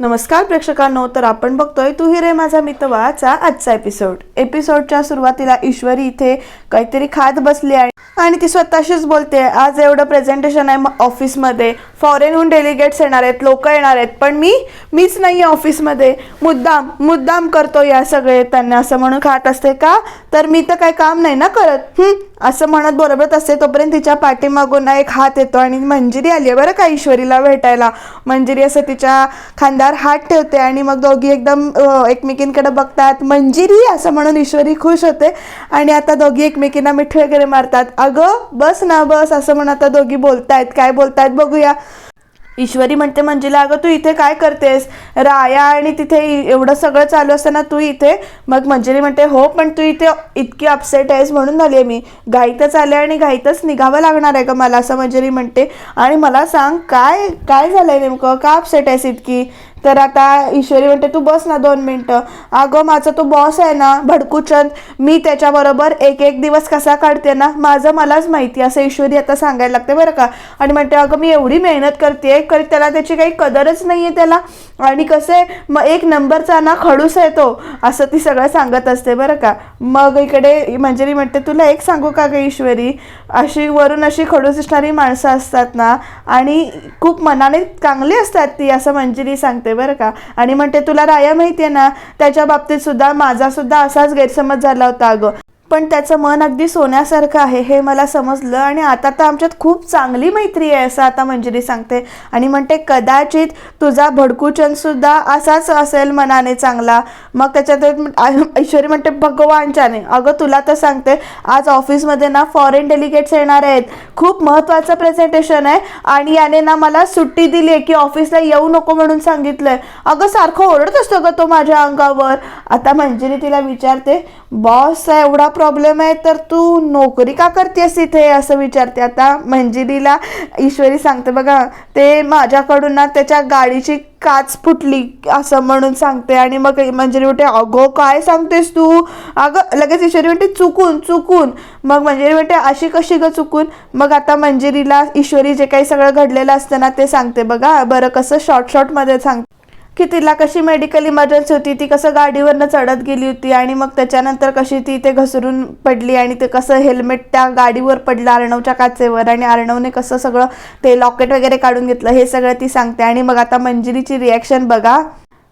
नमस्कार प्रेक्षकांनो तर आपण बघतोय तू हि रे माझा मितवाचा आजचा एपिसोड एपिसोडच्या सुरुवातीला ईश्वरी इथे काहीतरी खात बसली आहे आणि ती स्वतःशीच बोलते. आज एवढं प्रेझेंटेशन आहे ऑफिसमध्ये फॉरेनहून डेलिगेट्स येणार आहेत लोक येणार आहेत पण मी मीच नाही आहे ऑफिसमध्ये. मुद्दाम मुद्दाम करतो या सगळे त्यांना असं म्हणून खात असते का? तर मी तर काही काम नाही ना करत. असं म्हणत बरोबरच असते तोपर्यंत तिच्या पाठीमागून ना एक हात येतो आणि मंजिरी आली आहे बरं का ईश्वरीला भेटायला. मंजिरी असं तिच्या खांद्यावर हात ठेवते आणि मग दोघी एकदम एकमेकींकडे बघतात. मंजिरी असं म्हणून ईश्वरी खुश होते आणि आता दोघी एकमेकींना मिठ वगैरे मारतात. अगं बस ना बस असं म्हणून आता दोघी बोलतायत. काय बोलतायत बघूया. ईश्वरी म्हणते मंजिला अगं तू इथे काय करतेस? राया आणि तिथे एवढं सगळं चालू असताना तू इथे मग मंजिरी म्हणते हो पण तू इथे इतकी अपसेट आहेस म्हणून झाली आहे मी. घाईतच आले आणि घाईतच निघावं लागणार आहे का मला असं मंजिरी म्हणते. आणि मला सांग काय काय झालं आहे नेमकं? का अपसेट आहेस इतकी? तर आता ईश्वरी म्हणते तू बस ना दोन मिनटं. अगं माझा तो बॉस आहे ना भडकूचंद मी त्याच्याबरोबर एक एक दिवस कसा काढते ना माझं मलाच माहिती. असं ईश्वरी आता सांगायला लागते बरं का. आणि म्हणते अगं मी एवढी मेहनत करते करी त्याला त्याची काही कदरच नाही आहे त्याला. आणि कसं आहे मग एक नंबरचा ना खडूस आहे तो. असं ती सगळं सांगत असते बरं का. मग इकडे म्हणजे मंजरी म्हणते तुला एक सांगू का गं ईश्वरी? अशी वरून अशी खडूस असणारी माणसं असतात ना आणि खूप मनाने चांगली असतात ती असं मंजिरी सांगते बरं का? आणि म्हणते तुला राया माहिती आहे ना त्याच्या बाबतीत सुद्धा माझा सुद्धा असाच गैरसमज झाला होता अगं. पण त्याचं मन अगदी सोन्यासारखं आहे हे मला समजलं आणि आता तर आमच्यात खूप चांगली मैत्री आहे असं आता मंजिरी सांगते. आणि म्हणते कदाचित तुझा भडकूचनसुद्धा असाच असेल मनाने चांगला. मग त्याच्यात एक ऐश्वरी म्हणते भगवानच्याने. अगं तुला तर सांगते आज ऑफिसमध्ये ना फॉरेन डेलिगेट्स येणार आहेत. खूप महत्त्वाचं प्रेझेंटेशन आहे आणि याने ना मला सुट्टी दिली आहे की ऑफिसला येऊ नको म्हणून सांगितलंय. अगं सारखं ओरडत असतो गं तो माझ्या अंगावर. आता मंजिरी तिला विचारते बॉसचा एवढा प्रॉब्लेम आहे तर तू नोकरी का करतेस इथे? असं विचारते आता मंजिरीला ईश्वरी सांगते बघा ते माझ्याकडून ना त्याच्या गाडीची काच फुटली असं म्हणून सांगते. आणि मग मंजिरी म्हणते अगो काय सांगतेस तू? अगं लगेच ईश्वरी म्हणते चुकून चुकून. मग मंजिरी म्हणते अशी कशी ग चुकून? मग आता मंजिरीला ईश्वरी जे काही सगळं घडलेलं असतं ना ते सांगते बघा बरं कसं शॉर्ट शॉर्टमध्ये सांगते. की तिला कशी मेडिकल इमर्जन्सी होती ती कसं गाडीवरनं चढत गेली होती आणि मग त्याच्यानंतर कशी ती ते घसरून पडली आणि ते कसं हेल्मेट त्या गाडीवर पडलं अर्णवच्या काचेवर आणि अर्णवने कसं सगळं ते लॉकेट वगैरे काढून घेतलं हे सगळं ती सांगते. आणि मग आता मंजिरीची रिॲक्शन बघा.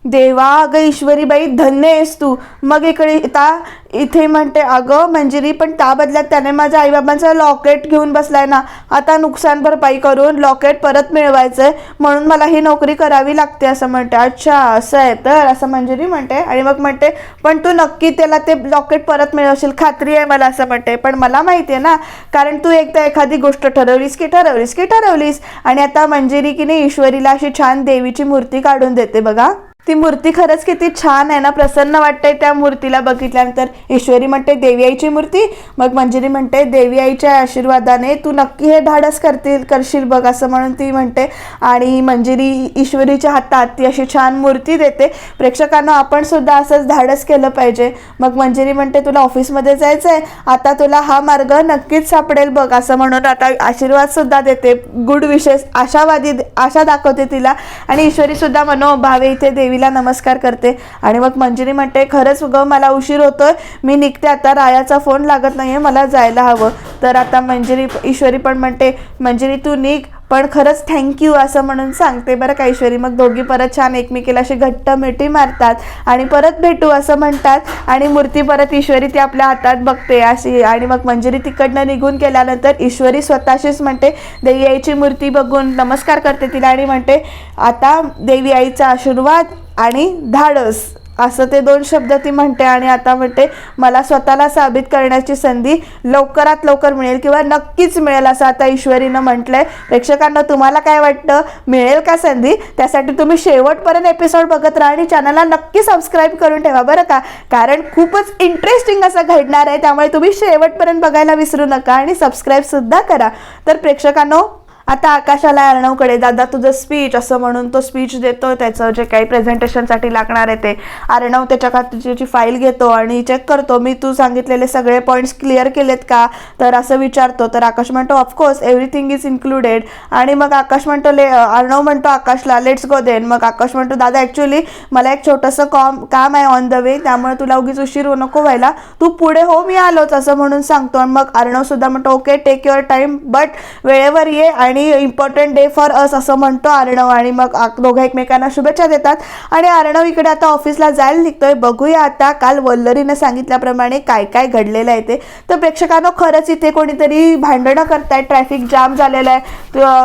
देवा अगं ईश्वरीबाई धन्य आहेस तू. मग इकडे आता इथे म्हणते अगं मंजिरी पण त्या बदल्यात त्याने माझ्या आईबाबांचं लॉकेट घेऊन बसलाय ना. आता नुकसान भरपाई करून लॉकेट परत मिळवायचं आहे म्हणून मला ही नोकरी करावी लागते असं म्हणते. अच्छा असं आहे तर असं मंजिरी म्हणते. आणि मग म्हणते पण तू नक्की त्याला ते लॉकेट परत मिळवशील खात्री आहे मला असं म्हणते. पण मला माहिती आहे ना कारण तू एकदा एखादी गोष्ट ठरवलीस की ठरवलीस की ठरवलीस. आणि आता मंजिरी की नाही ईश्वरीला अशी छान देवीची मूर्ती काढून देते बघा. ती मूर्ती खरंच किती छान आहे ना प्रसन्न वाटते त्या मूर्तीला बघितल्यानंतर. ईश्वरी म्हणते देवी आईची मूर्ती. मग मंजिरी म्हणते देवी आईच्या आशीर्वादाने तू नक्की हे धाडस करतील करशील बघ असं म्हणून ती म्हणते. आणि मंजिरी ईश्वरीच्या हातात ती अशी छान मूर्ती देते. प्रेक्षकांना आपण सुद्धा असंच धाडस केलं पाहिजे. मग मंजिरी म्हणते तुला ऑफिसमध्ये जायचं आहे आता तुला हा मार्ग नक्कीच सापडेल बघ असं म्हणून आता आशीर्वाद सुद्धा देते. गुड विशेष आशावादी आशा दाखवते तिला. आणि ईश्वरी सुद्धा मनोभावे इथे देवी देवीला नमस्कार करते. आणि मग मंजिरी म्हणते खरंच ग मला उशीर होतोय. मी निघते आता. रायाचा फोन लागत नाहीये. मला जायला हवं. तर आता मंजिरी ईश्वरी पण म्हणते मंजिरी तू निघ. पण खरंच थँक्यू असं म्हणून सांगते बरं का ईश्वरी. मग दोघी परत छान एकमेकीला अशी घट्ट मिठी मारतात आणि परत भेटू असं म्हणतात. आणि मूर्ती परत ईश्वरी ती आपल्या हातात बघते अशी. आणि मग मंजिरी तिकडनं निघून गेल्यानंतर ईश्वरी स्वतःशीच म्हणते देवी आईची मूर्ती बघून नमस्कार करते तिला. आणि म्हणते आता देवी आईचा आशीर्वाद आणि धाडस असं ते दोन शब्द ती म्हणते आणि आता म्हणते मला स्वतःला साबित करण्याची संधी लवकरात लवकर मिळेल किंवा नक्कीच मिळेल असं आता ईश्वरीनं म्हटलंय. प्रेक्षकांना तुम्हाला काय वाटतं? मिळेल का संधी? त्यासाठी तुम्ही शेवटपर्यंत एपिसोड बघत राहा आणि चॅनलला नक्की सबस्क्राईब करून ठेवा बरं का? कारण खूपच इंटरेस्टिंग असं घडणार आहे त्यामुळे तुम्ही शेवटपर्यंत बघायला विसरू नका आणि सबस्क्राईबसुद्धा करा. तर प्रेक्षकांनो आता आकाशाला अर्णवकडे दादा तुझं स्पीच असं म्हणून तो स्पीच देतो त्याचं जे काही प्रेझेंटेशनसाठी लागणार आहे ते. अर्णव त्याच्या खात्याची फाईल घेतो आणि चेक करतो. मी तू सांगितलेले सगळे पॉईंट्स क्लिअर केलेत का? तर असं विचारतो. तर आकाश म्हणतो ऑफकोर्स एव्हरीथिंग इज इन्क्लुडेड आणि मग आकाश म्हणतो ले अर्णव म्हणतो आकाशला लेट्स गो देन मग आकाश म्हणतो दादा ॲक्च्युली मला एक छोटंसं कॉम काम आहे ऑन द वे त्यामुळे तुला उगीच उशीर नको व्हायला. तू पुढे हो मी आलोच असं म्हणून सांगतो. आणि मग अर्णवसुद्धा म्हणतो okay take your time but वेळेवर ये आणि इम्पॉर्टंट डे फॉर अस असं म्हणतो अर्णव आणि मग दोघं एकमेकांना शुभेच्छा देतात. आणि अर्णव इकडे आता ऑफिसला जायला निघतोय. बघूया आता काल वल्लरीनं सांगितल्याप्रमाणे काय काय घडलेलं आहे ते. तर प्रेक्षकांनो खरंच इथे कोणीतरी भांडणं करतायत. ट्रॅफिक जाम झालेलं आहे.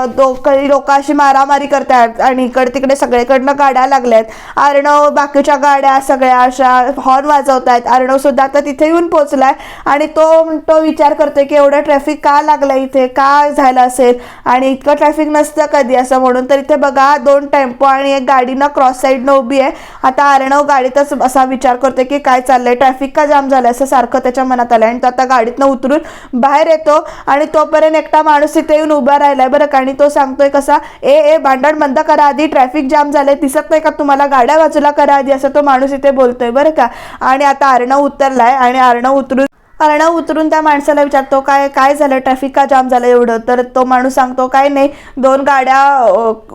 दो- काही लोक अशी मारामारी करतायत आणि इकडे तिकडे सगळीकडनं गाड्या लागल्यात. अर्णव बाकीच्या गाड्या सगळ्या अशा हॉर्न वाजवत आहेत अर्णव सुद्धा आता तिथे येऊन पोहोचलाय. आणि तो तो विचार करतोय की एवढं ट्रॅफिक का लागलं इथे? का झालं असेल? आणि आणि इतकं ट्रॅफिक नसतं कधी असं म्हणून. तर इथे बघा दोन टेम्पो आणि एक गाडी ना क्रॉस साईडनं उभी आहे. आता अर्णव गाडीतच असा विचार करतोय की काय चाललंय? ट्रॅफिक का जाम झालं असं सारखं त्याच्या मनात आलंय. आणि तो आता गाडीतनं उतरून बाहेर येतो आणि तोपर्यंत एकटा माणूस तिथे येऊन उभा राहिलाय बरं का. आणि तो सांगतोय कसा ए ए भांडण बंद करा आधी. ट्रॅफिक जाम झालंय. दिसत नाही का तुम्हाला? गाड्या बाजूला करा आधी. असं तो माणूस इथे बोलतोय बरं का. आणि आता अर्णव उतरलाय आणि अर्णव उतरून अर्णव उतरून त्या माणसाला विचारतो काय काय झालं? ट्रॅफिक का जाम झालं एवढं? तर तो माणूस सांगतो काय नाही दोन गाड्या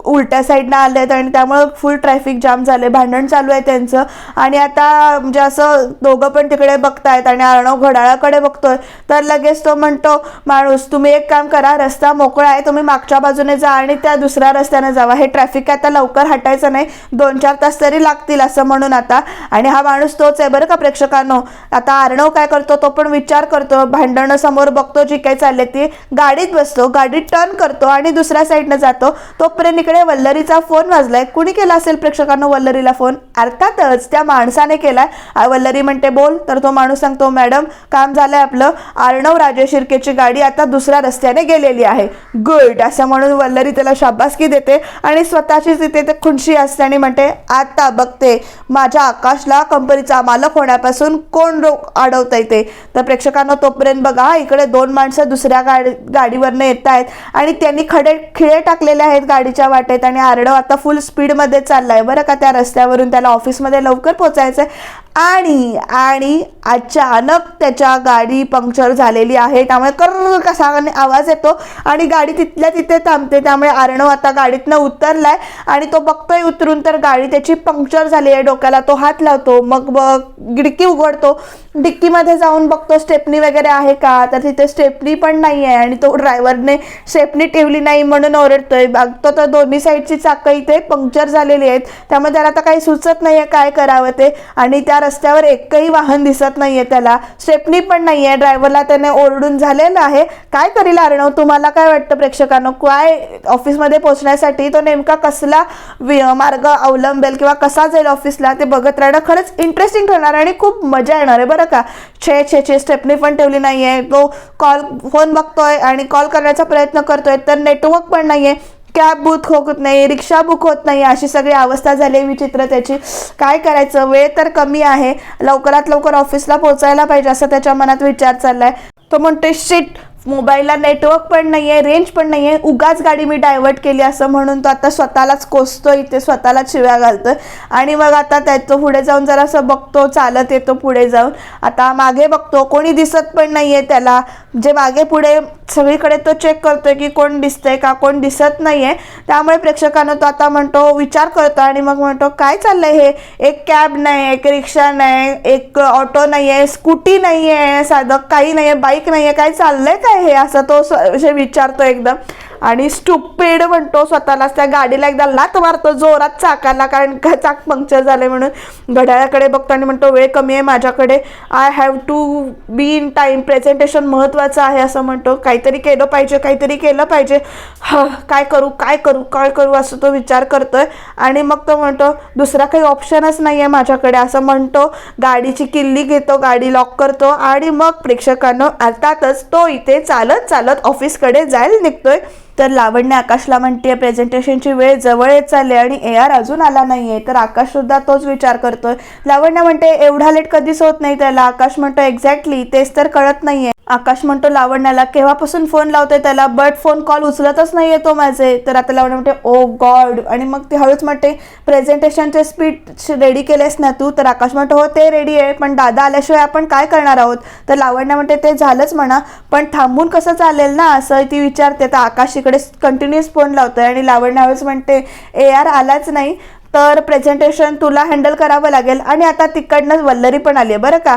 उलट्या साईडनं आल्या आहेत आणि त्यामुळं फुल ट्रॅफिक जाम झाले भांडण चालू आहे त्यांचं. आणि आता म्हणजे असं दोघं पण तिकडे बघतायत आणि अर्णव घड्याळाकडे बघतोय. तर लगेच तो म्हणतो माणूस तुम्ही एक काम करा रस्ता मोकळा आहे तुम्ही मागच्या बाजूने जा आणि त्या दुसऱ्या रस्त्याने जावा. हे ट्रॅफिक आता लवकर हटायचं नाही दोन चार तास तरी लागतील असं म्हणून आता. आणि हा माणूस तोच आहे बरं का प्रेक्षकांनो? आता अर्णव काय करतो तो पण विचार करतो भांडणं समोर बघतो जी काही चालले ती गाडीत बसतो गाडीत टर्न करतो आणि दुसऱ्या साईडनं जातो. तोपर्यंत इकडे वल्लरीचा फोन वाजलाय. कुणी केला असेल प्रेक्षकांना वल्लरीला फोन अर्थातच त्या माणसाने केलाय. वल्लरी म्हणते बोल. तर तो माणूस सांगतो मॅडम काम झालंय आपलं. अर्णव राजे शिर्केची गाडी आता दुसऱ्या रस्त्याने गेलेली आहे. गुड असं म्हणून वल्लरी त्याला शाबासकी देते आणि स्वतःचीच तिथे ते खुनशी असते आणि म्हणते आता बघते माझ्या आकाशला कंपनीचा मालक होण्यापासून कोण रोख अडवता येते तर प्रेक्षकांना तोपर्यंत बघा इकडे दोन माणसं दुसऱ्या गाडी गाडीवरनं येत आहेत आणि त्यांनी खडे खिळे टाकलेले आहेत गाडीच्या वाटेत आणि आरडव आता फुल स्पीडमध्ये चाललाय. बरं का त्या रस्त्यावरून त्याला ऑफिसमध्ये लवकर पोचायचं आहे आणि आणि अचानक त्याच्या गाडी पंक्चर झालेली आहे. त्यामुळे कर कसा आवाज येतो आणि गाडी तिथल्या तिथे थांबते. त्यामुळे आर्णव आता गाडीतनं उतरलाय आणि तो बघतोय उतरून तर गाडी त्याची पंक्चर झाली आहे. डोक्याला तो हात लावतो. मग ब- डिक्की उघडतो. डिक्कीमध्ये जाऊन बघतो स्टेपनी वगैरे आहे का? तर तिथे स्टेपनी पण नाही आहे आणि तो ड्रायव्हरने स्टेपनी ठेवली नाही म्हणून ओरडतोय. बघतो तर दोन्ही साईडची चाकं इथे पंक्चर झालेली आहेत. त्यामुळे त्याला आता काही सुचत नाही आहे काय करावं ते. आणि त्या रस्त्यावर एकही वाहन दिसत नाहीये त्याला. स्टेपनी पण नाहीये. ड्रायव्हरला त्याने ओरडून झालेलं आहे. काय करील अर्णव? तुम्हाला काय वाटतं प्रेक्षकांनो? काय ऑफिसमध्ये पोहोचण्यासाठी तो नेमका कसला वि- मार्ग अवलंबेल किंवा कसा जाईल ऑफिसला ते बघत राहणं खरंच इंटरेस्टिंग ठरणार आणि खूप मजा येणार आहे बरं का? छे छे छे स्टेपनी पण ठेवली नाहीये. तो कॉल फोन बघतोय आणि कॉल करण्याचा प्रयत्न करतोय. तर नेटवर्क पण नाहीये. कॅब बुक होत नाही रिक्षा बुक होत नाही अशी सगळी अवस्था झाली विचित्र त्याची. काय करायचं? वेळ तर कमी आहे. लवकरात लवकर ऑफिसला पोहोचायला पाहिजे असं त्याच्या मनात विचार चाललाय. तो म्हणतोय शिट मोबाईलला नेटवर्क पण नाही आहे रेंज पण नाही आहे उगाच गाडी मी डायव्हर्ट केली असं म्हणून तो आता स्वतःलाच कोसतो इथे स्वतःलाच शिव्या घालतो आणि मग आता त्याचं पुढे जाऊन जरा असं बघतो चालत येतो पुढे जाऊन. आता मागे बघतो कोणी दिसत पण नाही आहे त्याला. जे मागे पुढे सगळीकडे तो चेक करतोय की कोण दिसतंय का कोण दिसत नाही आहे त्यामुळे प्रेक्षकांना तो आता म्हणतो विचार करतो आणि मग म्हणतो काय चाललंय हे? एक कॅब नाही एक रिक्षा नाही एक ऑटो नाही आहे स्कूटी नाही आहे साधं काही नाही आहे बाईक नाही आहे काय चाललंय काय? हे असं तो असे विचारतो एकदम. आणि स्टुपेड म्हणतो स्वतःलाच. त्या गाडीला एकदा लात मारतो जोरात चाकाला कारण का चाक पंक्चर झाले म्हणून. घड्याळाकडे बघतो आणि म्हणतो वेळ कमी आहे माझ्याकडे. I have to be in time presentation महत्त्वाचं आहे असं म्हणतो. काहीतरी केलं पाहिजे काहीतरी केलं पाहिजे. ह काय करू काय करू काय करू? असं तो विचार करतोय. आणि मग तो म्हणतो दुसरा काही ऑप्शनच नाही आहे माझ्याकडे असं म्हणतो. गाडीची किल्ली घेतो गाडी लॉक करतो आणि मग प्रेक्षकांना अर्थातच तो इथे चालत चालत ऑफिसकडे जायला निघतोय. तर लावण्य आकाशला म्हणते प्रेझेंटेशनची वेळ जवळ येत चालली आणि ए आर अजून आला नाही आहे तर आकाश सुद्धा तोच विचार करतोय. लावण्य म्हणते एवढा लेट कधीच होत नाही त्याला. आकाश म्हणतो एक्झॅक्टली तेच तर कळत नाहीये. आकाश म्हणतो लावण्याला केव्हापासून फोन लावतोय त्याला? बट फोन कॉल उचलतच नाही येतो माझे. तर आता लावण्या म्हणते oh ओ गॉड आणि मग ती हळूच म्हणते प्रेझेंटेशनचे स्पीच रेडी केलेस ना तू? तर आकाश म्हणतो हो ते रेडी आहे पण दादा आल्याशिवाय आपण काय करणार आहोत? तर लावण्या म्हणते ते झालंच म्हणा पण थांबून कसं चालेल ना? असं ती विचारते. तर आकाश इकडे कंटिन्युअस फोन लावतोय आणि लावण्या हळूच म्हणते ए आर आलाच नाही. तर प्रेझेंटेशन तुला हँडल करावं लागेल. आणि आता तिकडनं वल्लरी पण आली आहे. बरं का?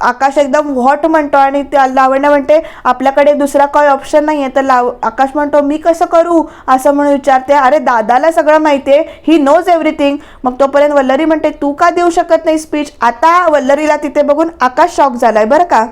आकाश एकदम व्हॉट म्हणतो आणि त्या लावण्या म्हणते आपल्याकडे दुसरा काही ऑप्शन नाही आहे तर लाव आकाश म्हणतो मी कसं करू? असं म्हणून विचारते. अरे दादाला सगळं माहिती आहे. ही नोज एव्हरीथिंग मग तोपर्यंत वल्लरी म्हणते तू का देऊ शकत नाही स्पीच आता वल्लरीला तिथे बघून आकाश शॉक झालाय. बरं का?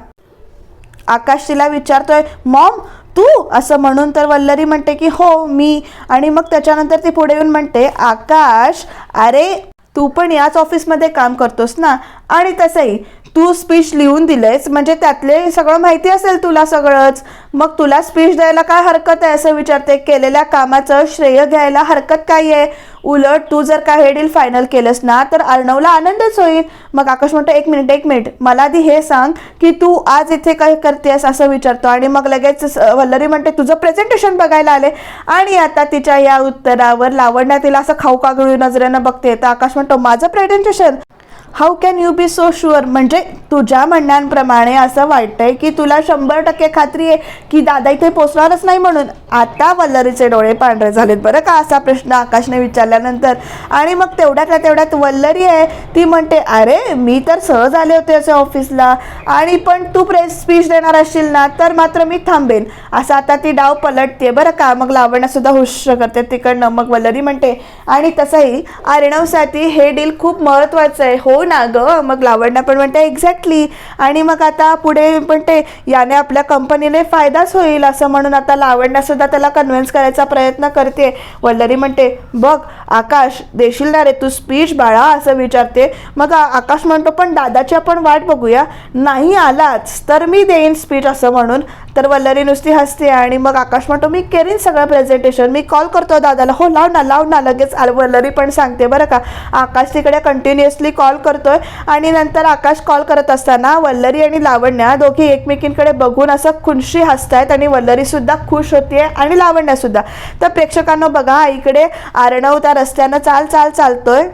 आकाश तिला विचारतोय मॉम तू? असं म्हणून तर वल्लरी म्हणते की हो मी. आणि मग त्याच्यानंतर ती पुढे येऊन म्हणते आकाश अरे तू पण याच ऑफिसमध्ये काम करतोस ना? आणि तसंही तू स्पीच लिहून दिलंयस म्हणजे त्यातले सगळं माहिती असेल तुला सगळंच. मग तुला स्पीच द्यायला काय हरकत आहे? असं विचारते. केलेल्या कामाचं श्रेय घ्यायला हरकत काय आहे? उलट तू जर का हे डील फायनल केलंस ना तर अर्णवला आनंदच होईल. मग आकाश म्हणतो एक मिनिट एक मिनिट मला आधी हे सांग की तू आज इथे काय करतेस असं विचारतो. आणि मग लगेच वल्लरी म्हणते तुझं प्रेझेंटेशन बघायला आले. आणि आता तिच्या या उत्तरावर लावण्या तिला असं खाऊ कागळू नजरेनं बघते. तर आकाश म्हणतो माझं presentation how can you be so sure म्हणजे तुझ्या म्हणण्याप्रमाणे असं वाटतंय की तुला शंभर टक्के खात्री आहे की दादा इथे पोचणारच नाही म्हणून आता वल्लरीचे डोळे पांढरे झालेत. बरं का असा प्रश्न आकाशने विचारल्यानंतर. आणि मग तेवढ्यातल्या तेवढ्यात वल्लरी आहे ती म्हणते अरे मी तर सहज आले होते असे ऑफिसला. आणि पण तू प्रेस स्पीच देणार असशील ना तर मात्र मी थांबेन. असं आता ती डाव पलटते बरं का मग लावण्यासुद्धा हुश करते तिकडनं. मग वल्लरी म्हणते आणि तसंही अर्णवसाठी हे डील खूप महत्त्वाचं आहे. हो ना ग? मग लावण्या पण म्हणते एक्झॅक्टली आणि मग आता पुढे म्हणते याने आपल्या कंपनीने फायदाच होईल असं म्हणून आता लावण्या सुद्धा त्याला कन्व्हिन्स करायचा प्रयत्न करते. वल्लरी म्हणते बघ आकाश देशील ना रे तू स्पीच बाळा असं विचारते. मग आकाश म्हणतो पण दादाची आपण वाट बघूया. नाही आलाच तर मी देईन स्पीच असं म्हणून. तर वल्लरी नुसती हसते आणि मग आकाश म्हणतो मी केरीन सगळं प्रेझेंटेशन मी कॉल करतो दादाला हो लाव ना लाव ना. लगेच वल्लरी पण सांगते बरं का आकाश तिकडे कंटिन्युअसली कॉल करतोय. आणि नंतर आकाश कॉल करत असताना वल्लरी आणि लावण्या दोघी एकमेकींकडे बघून असं खुनशी हसतायत आणि वल्लरी सुद्धा खुश होतीये आणि लावण्यासुद्धा तर प्रेक्षकांनो बघा इकडे आरणव त्या रस्त्यानं चाल चाल चालतोय.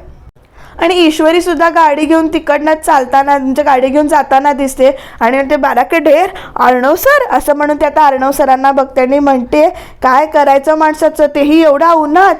आणि ईश्वरी सुद्धा गाडी घेऊन तिकडनं चालताना म्हणजे गाडी घेऊन जाताना दिसते. आणि म्हणते बाराके ढेर अर्णव सर असं म्हणून ते आता अर्णव सरांना बघते आणि म्हणते काय करायचं माणसाचं? तेही एवढा उन्हात.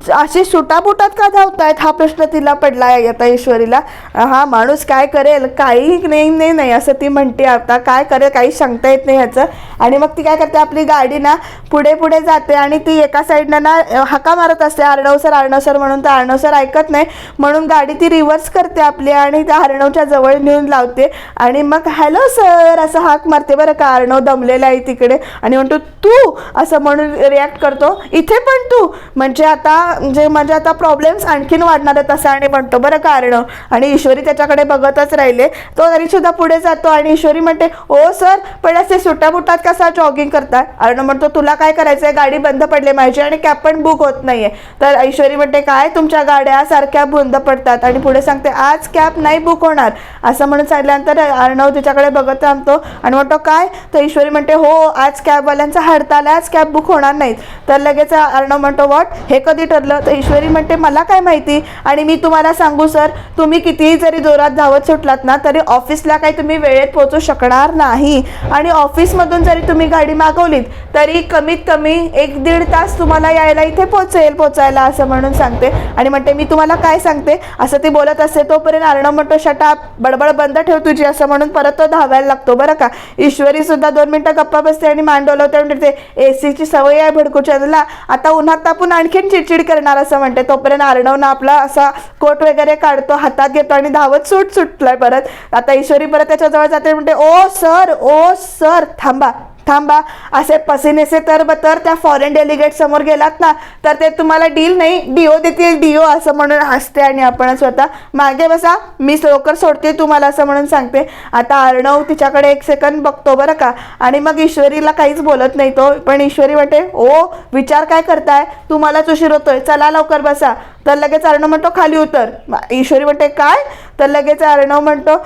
असे सुटापुटात का धावतायत? हा प्रश्न तिला पडला आहे आता ईश्वरीला. हा माणूस काय करेल? काही नाही नाही नाही असं ती म्हणते आता. काय करेल? काही सांगता येत नाही ह्याचं. आणि मग ती काय करते? आपली गाडी ना पुढे पुढे जाते आणि ती एका साईडनं ना हाका मारत असते. अर्णव सर म्हणून तर आर्णवसर ऐकत नाही. म्हणून गाडी ती रिव्हर्स करते आपली आणि त्या अर्णवच्या जवळ नेऊन लावते. आणि मग हॅलो सर असं हाक मारते बरं का. अर्णव दमलेला आहे तिकडे. आणि म्हणतो तू? असं म्हणून रिॲक्ट करतो. इथे पण तू. म्हणजे आता म्हणजे म्हणजे आता प्रॉब्लेम्स आणखीन वाढणार आहेत असं आणि म्हणतो. बरं का अर्णव आणि ईश्वरी त्याच्याकडे बघतच राहिले. तो तरी सुद्धा पुढे जातो आणि ईश्वरी म्हणते ओ सर पण असे सुटाबुटात कसा जॉगिंग करतात अर्णव म्हणतो तुला काय करायचंय? गाडी बंद पडली माझी आणि कॅब पण बुक होत नाहीये. तर ऐश्वरी म्हणते काय तुमच्या गाड्या सारख्या बंद पडतात? आणि पुढे सांगते आज कॅब नाही बुक होणार. असं म्हणून सांगितल्यानंतर अर्णव तिच्याकडे बघत थांबतो आणि म्हणतो काय? तर ईश्वरी म्हणते हो आज कॅबवाल्यांचा हडताल आज कॅब बुक होणार नाहीत. तर लगेच अर्णव म्हणतो वॉट हे कधी विचारलं तर ईश्वरी म्हणते मला काय माहिती? आणि मी तुम्हाला सांगू सर तुम्ही कितीही जरी जोरात धावत सुटलात ना तरी ऑफिसला काही तुम्ही वेळेत पोहोचू शकणार नाही. आणि ऑफिसमधून जरी तुम्ही गाडी मागवलीत तरी कमीत कमी एक दीड तास तुम्हाला यायला इथे पोचेल पोचायला असं म्हणून सांगते. आणि म्हणते मी तुम्हाला काय सांगते? असं ती बोलत असते तोपर्यंत अर्णव म्हणतो शटा बडबड बंद ठेव तुझी असं म्हणून परत तो धावायला लागतो बरं का. ईश्वरी सुद्धा दोन मिनिटं गप्पा बसते आणि मान डोलवते आणि ए सीची सवय आहे भडकूचंदला आता उन्हात तापून आणखीन चिडचिड करणार असं म्हणते. तोपर्यंत अर्णवनं आपला असा कोट वगैरे काढतो हातात घेतो आणि धावत सूट सुटलाय परत. आता ईश्वरी परत त्याच्याजवळ जाते म्हणते ओ सर ओ सर थांबा. थांबा. असे पसिनेसे तर तर त्या फॉरेन डेलिगेट समोर गेलात ना तर ते तुम्हाला डील नाही. डिओ देतील डिओ असं म्हणून हसते आणि आपण स्वतः मागे बसा. मी लवकर सोडते तुम्हाला असं म्हणून सांगते. आता अर्णव तिच्याकडे एक सेकंद बघतो बरं का. आणि मग ईश्वरीला काहीच बोलत नाही तो. पण ईश्वरी म्हणते ओ विचार काय करताय? तुम्हालाच उशीर होतोय. चला लवकर बसा. तर लगेच अर्णव म्हणतो खाली उतर. ईश्वरी म्हणते काय? तर लगेच अर्णव म्हणतो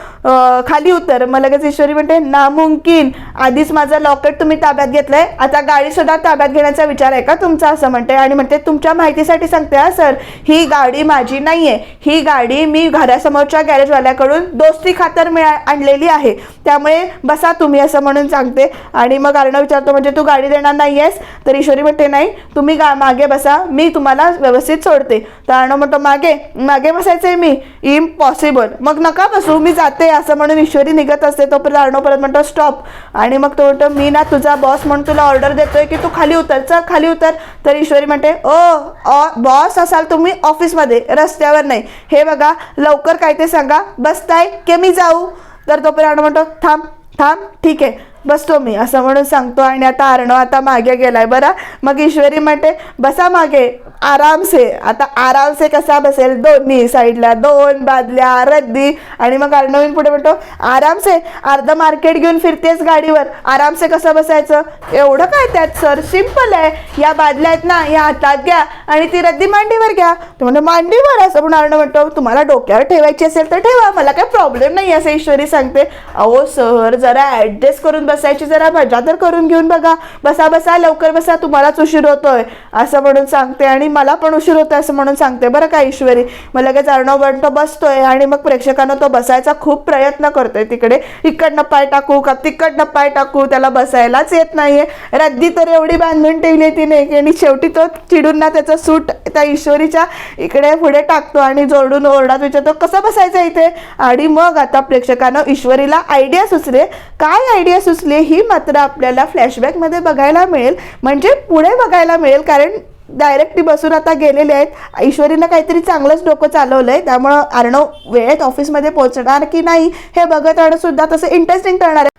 खाली उतर. मग लगेच ईश्वरी म्हणते नामुमकिन आधीच माझं लॉकेट तुम्ही ताब्यात घेतलंय आता गाडी सुद्धा ताब्यात घेण्याचा विचार आहे का तुमचा? असं म्हणते आणि म्हणते तुमच्या माहितीसाठी सांगते हा सर. ही गाडी माझी नाही आहे ही गाडी मी घरासमोरच्या गॅरेजवाल्याकडून दोस्ती खातर मिळा आणलेली आहे. त्यामुळे बसा तुम्ही असं म्हणून सांगते. आणि मग अर्णव विचारतो म्हणजे तू गाडी देणार नाही आहेस तर ईश्वरी म्हणते नाही. तुम्ही गा मागे बसा. मी तुम्हाला व्यवस्थित सोडते. तर अर्णव म्हणतो मागे? मागे बसायचंय मी? इम्पॉसिबल मग नका बसू मी जाते असं म्हणून ईश्वरी निघत असते तोपर्यंत अर्णव परत म्हणतो स्टॉप. आणि मग तो म्हणतो मी ना तुझा बॉस म्हणून तुला ऑर्डर देतोय की तू खाली उतर चल खाली उतर. तर ईश्वरी म्हणते ओ बॉस असाल तुम्ही ऑफिसमध्ये रस्त्यावर नाही. हे बघा लवकर काय ते सांगा बसताय की मी जाऊ? तर तोपर्यंत अर्णव म्हणतो थांब थांब ठीक आहे. बसतो मी असं म्हणून सांगतो. आणि आता अर्णव आता मागे गेलाय. बरं? मग ईश्वरी म्हणते बसा मागे आरामसे. आता आरामसे कसा बसेल? दोन्ही साईडला दोन बादल्या रद्दी. आणि मग अर्णवीन पुढे म्हणतो आरामसे अर्ध मार्केट घेऊन फिरतेस गाडीवर. आरामसे कसं बसायचं? एवढं काय त्यात सर? सिंपल आहे. या बादल्या आहेत ना या हातात घ्या. आणि ती रद्दी मांडीवर घ्या. तो म्हणतो मांडीवर? असं म्हणून अर्णव म्हणतो तुम्हाला डोक्यावर ठेवायची असेल तर ठेवा. मला काय प्रॉब्लेम नाही असं ईश्वरी सांगते. अहो सर जरा ॲडजस्ट करून बसायची जरा मजा तर करून घेऊन बघा. बसा बसा लवकर बसा तुम्हालाच उशीर होतोय. असं म्हणून सांगते आणि मला पण उशीर होतोय असं म्हणून सांगते. बरं का ईश्वरी? मग लगेच अर्णव बनतो बसतोय आणि मग प्रेक्षकांना तो बसायचा खूप प्रयत्न करतोय. तिकडे इकडनं पाय टाकू का तिकडनं पाय टाकू? त्याला बसायलाच येत नाहीये. रद्दी तर एवढी बांधून ठेवली तिने की आणि शेवटी तो चिडून ना त्याचा सूट त्या ईश्वरीच्या इकडे पुढे टाकतो आणि जोडून ओरडात विचारतो कसं बसायचं इथे? आणि मग आता प्रेक्षकांना ईश्वरीला आयडिया सुचले. काय आयडिया सुचले? ही मात्र आपल्याला फ्लॅशबॅकमध्ये बघायला मिळेल. म्हणजे पुढे बघायला मिळेल कारण डायरेक्ट ती बसून आता गेलेले आहेत. ईश्वरीनं काहीतरी चांगलंच डोकं चालवलंय. त्यामुळं अर्णव वेळेत ऑफिसमध्ये पोहोचणार की नाही हे बघत राहणं सुद्धा तसं इंटरेस्टिंग करणार आहे.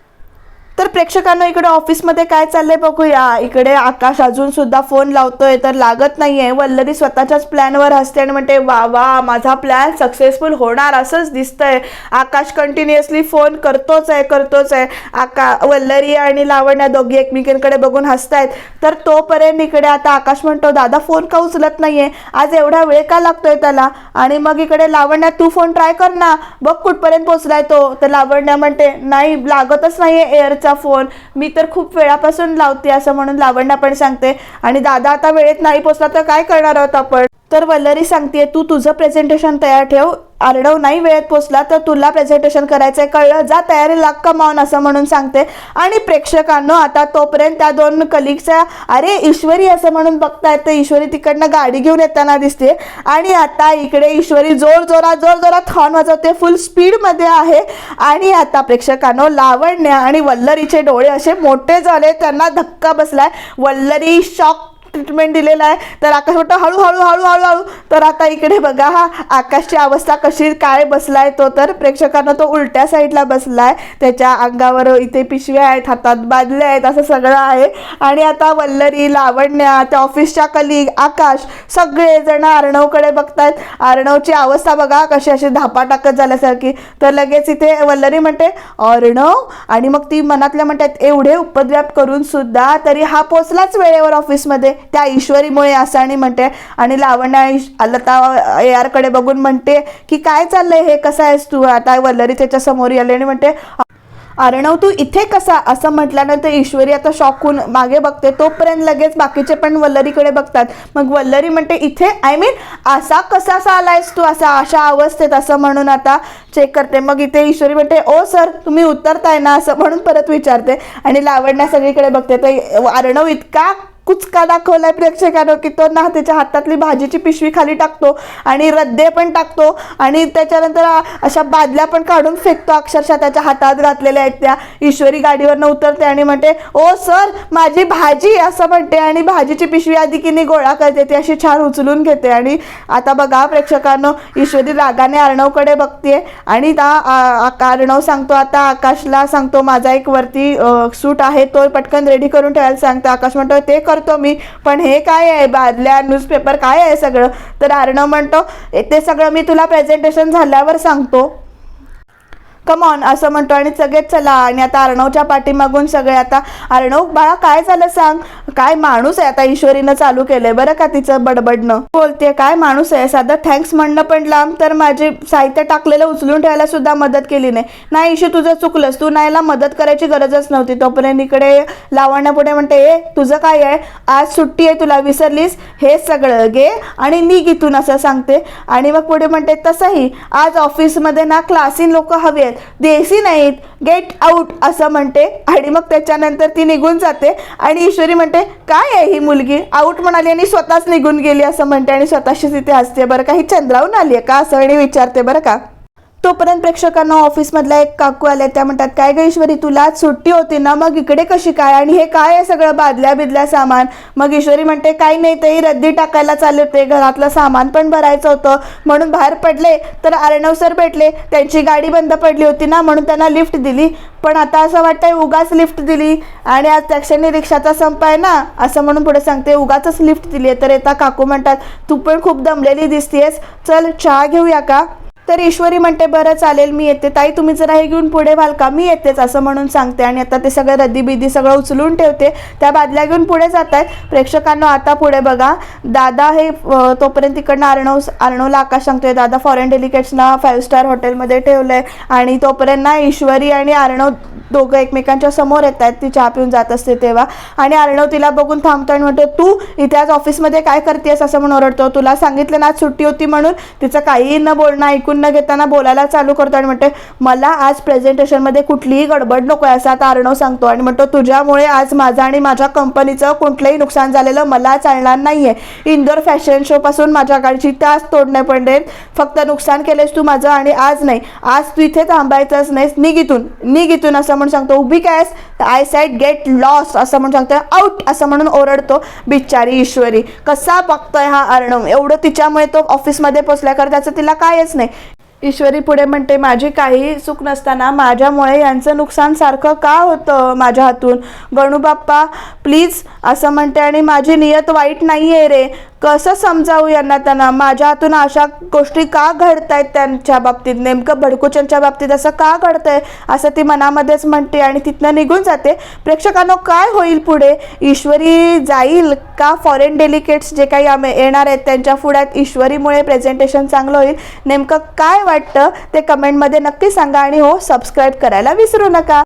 तर प्रेक्षकांना इकडे ऑफिसमध्ये काय चाललंय बघूया. इकडे आकाश अजून सुद्धा फोन लावतोय तर लागत नाहीये. वल्लरी स्वतःच्याच प्लॅनवर हसते आणि म्हणते वा वा माझा प्लॅन सक्सेसफुल होणार असंच दिसतंय. आकाश कंटिन्युअसली फोन करतोच आहे करतोच आहे. आका वल्लरी आणि लावण्या दोघी एकमेकींकडे बघून हसतायत. तर तोपर्यंत इकडे आता आकाश म्हणतो दादा फोन का उचलत नाहीये? आज एवढा वेळ का लागतोय त्याला? आणि मग इकडे लावण्या तू फोन ट्राय कर ना. बघ कुठपर्यंत पोचलाय तो. तर लावण्या म्हणते नाही लागतच नाहीये एअरचा फोन. मी तर खूप वेळापासून लावते असं म्हणून लावण्या पण सांगते. आणि दादा आता वेळेत नाही पोचला तर काय करणार आहोत आपण? तर वल्लरी सांगते तू तुझं प्रेझेंटेशन तयार ठेव. आरडव नाही वेळेत पोचला तर तुला प्रेझेंटेशन करायचं आहे कळलं जा तयारी लाग कमावून असं म्हणून सांगते. आणि प्रेक्षकांनो आता तोपर्यंत त्या दोन कलिगच्या अरे ईश्वरी असं म्हणून बघतायत तर ईश्वरी तिकडनं गाडी घेऊन येताना दिसते आणि आता इकडे ईश्वरी जोर जोरात जोर जोरात हॉर्न वाजवते फुल स्पीडमध्ये आहे. आणि आता प्रेक्षकांनो लावण्य आणि वल्लरीचे डोळे असे मोठे झाले त्यांना धक्का बसलाय. वल्लरी शॉक ट्रीटमेंट दिलेला आहे. तर आकाश म्हणतो हळूहळू हळूहळू हळू तर आता इकडे बघा हा आकाशची अवस्था कशी काय बसलाय तो तर? प्रेक्षकांना तो उलट्या साईडला बसलाय. त्याच्या अंगावर इथे पिशव्या आहेत हातात बादल्या आहेत असं सगळं आहे. आणि आता वल्लरी लावण्या त्या ऑफिसच्या कलिग आकाश सगळे जण अर्णवकडे बघतायत. अर्णवची अवस्था बघा कशी अशी धापा टाकत झाल्यासारखी. तर लगेच इथे वल्लरी म्हणते अर्णव आणि मग ती मनातल्या म्हणतात एवढे उपद्व्याप करून सुद्धा तरी हा पोचलाच वेळेवर ऑफिसमध्ये त्या ईश्वरीमुळे असं आणि म्हणते आणि लावण्या लता ए आरकडे बघून म्हणते की काय चाललंय? हे कसं आहेस तू? आता वल्लरी त्याच्यासमोर आले आणि म्हणते अर्णव तू इथे कसा? असं म्हटल्यानंतर ईश्वरी आता शॉक होऊन मागे बघते. तोपर्यंत लगेच बाकीचे पण वल्लरीकडे बघतात. मग वल्लरी म्हणते इथे? आय मीन असा कसा आलायस तू? असा अशा अवस्थेत असं म्हणून आता चेक करते. मग इथे ईश्वरी म्हणते ओ सर तुम्ही उतरताय ना? असं म्हणून परत विचारते. आणि लावण्या सगळीकडे बघते. तर अर्णव इतका कुचका दाखवलाय प्रेक्षकानं की तो ना त्याच्या हातातली भाजीची पिशवी खाली टाकतो आणि रद्दे पण टाकतो आणि त्याच्यानंतर अशा बादल्या पण काढून फेकतो. अक्षरशः त्याच्या हातात घातलेल्या आहेत त्या. ईश्वरी गाडीवरनं उतरते आणि म्हणते ओ सर माझी भाजी असं म्हणते आणि भाजीची पिशवी आधी की नाही गोळा करते ती अशी छान उचलून घेते. आणि आता बघा प्रेक्षकांनो ईश्वरी रागाने अर्णवकडे बघते आणि त्या अर्णव सांगतो आता आकाशला सांगतो माझा एक वरती सूट आहे तो पटकन रेडी करून ठेवायला सांगतो. आकाश म्हणतो ते करतो मी. पण हे काय आहे? बादल्या न्यूजपेपर काय आहे सगळं? तर अर्णव म्हणतो ते सगळं मी तुला प्रेझेंटेशन झाल्यावर सांगतो. कमॉन असं म्हणतो आणि सगळेच चला आणि आता अर्णवच्या पाठीमागून सगळे आता अर्णव बाळा काय झालं सांग? काय माणूस आहे आता ईश्वरीनं चालू केलंय बरं का तिचं बडबडणं? बोलते काय माणूस आहे? साधं थँक्स म्हणणं पण लांब तर माझे साहित्य टाकलेलं उचलून ठेवायला सुद्धा मदत केली नाही. नाही ईशू तुझं चुकलंस. तू नाहीला मदत करायची गरजच नव्हती. तोपर्यंत इकडे लावण्या पुढे म्हणते ए तुझं काय आहे? आज सुट्टी आहे तुला विसरलीस? हे सगळं घे आणि निघ इथून असं सांगते. आणि मग पुढे म्हणते तसंही आज ऑफिसमध्ये ना क्लासीन लोक हवी आहेत. देसी नाहीत. गेट आऊट असं म्हणते. आणि मग त्याच्यानंतर ती निघून जाते. आणि ईश्वरी म्हणते काय आहे ही मुलगी? आऊट म्हणाली आणि स्वतःच निघून गेली असं म्हणते आणि स्वतःशी तिथे हसते. बरं का? ही चंद्रावून आली आहे का असं? आणि विचारते बरं का? तोपर्यंत प्रेक्षकांना ऑफिसमधल्या एक काकू आल्या त्या म्हणतात काय ग ईश्वरी तुला सुट्टी होती ना? मग इकडे कशी काय? आणि हे काय आहे सगळं? बादल्या बिदल्या सामान. मग ईश्वरी म्हणते काही नाही ते रद्दी टाकायला चालले होते. घरातलं सामान पण भरायचं होतं. म्हणून बाहेर पडले तर अर्णव सर भेटले. त्यांची गाडी बंद पडली होती ना? म्हणून त्यांना लिफ्ट दिली. पण आता असं वाटतंय उगाच लिफ्ट दिली. आणि आज त्याक्षणी रिक्षाचा संप आहे ना? असं म्हणून पुढे सांगते उगाच लिफ्ट दिली आहे. तर येता काकू म्हणतात तू पण खूप दमलेली दिसतेस. चल चहा घेऊया का? तर ईश्वरी म्हणते बरं चालेल मी येते. ताई तुम्ही जरा हे घेऊन पुढे व्हाल का? मी येतेच असं म्हणून सांगते. आणि आता ते सगळं रद्दीबिदी सगळं उचलून ठेवते. त्या बादल्या घेऊन पुढे जात आहेत प्रेक्षकांना आता पुढे बघा. दादा हे तोपर्यंत तिकडनं अर्णव अर्णवला आकाश सांगतोय दादा फॉरेन डेलिकेट्सना फाईव्ह स्टार हॉटेलमध्ये ठेवलंय. आणि तोपर्यंत ना ईश्वरी आणि अर्णव दोघं एकमेकांच्या समोर येत आहेत. ती चहा पिऊन जात असते तेव्हा. आणि अर्णव तिला बघून थांबतो आणि म्हणतो तू इथे आज ऑफिसमध्ये काय करतेस? असं म्हणून ओरडतो. तुला सांगितलं ना आज सुट्टी होती म्हणून. तिचं काहीही न बोलणं ऐकून न घेताना बोलायला चालू करतो आणि म्हणते मला आज प्रेझेंटेशनमध्ये कुठलीही गडबड नको आहे असं आता अर्णव सांगतो. आणि म्हणतो तुझ्यामुळे आज माझं आणि माझ्या कंपनीचं कुठलंही नुकसान झालेलं मला चालणार नाही आहे इंदोर फॅशन शोपासून माझ्या गाडीची तास तोडणे पडले फक्त नुकसान केलेस तू माझं आणि आज नाही. आज तू इथे थांबायचंच नाहीस. निघितून निघितून असं म्हणून सांगतो. उभी काय आय साईड गेट लॉस असं म्हणून सांगतो आउट असं म्हणून ओरडतो बिचारी ईश्वरी. कसा बघतोय हा अर्णव? एवढं तिच्यामुळे तो ऑफिसमध्ये पोचल्याकर कारण त्याचं तिला कायच नाही. ईश्वरी पुढे म्हणते माझी काही चूक नसताना माझ्यामुळे यांचं नुकसान सारखं का होतं माझ्या हातून? गणू बाप्पा प्लीज असं म्हणते आणि माझी नियत वाईट नाही आहे रे. कसं समजावू यांना त्यांना? माझ्या हातून अशा गोष्टी का घडतायत त्यांच्या बाबतीत? नेमकं भडकुचनच्या बाबतीत असं का घडतंय? असं ती मनामध्येच म्हणते आणि तिथनं निघून जाते. प्रेक्षकांनो काय होईल पुढे? ईश्वरी जाईल का फॉरेन डेलिकेट्स जे काही आम्ही येणार आहेत त्यांच्या पुढ्यात ईश्वरीमुळे प्रेझेंटेशन चांगलं होईल. नेमकं काय वाटतं? ते कमेंटमध्ये नक्की सांगा आणि हो सबस्क्राईब करायला विसरू नका.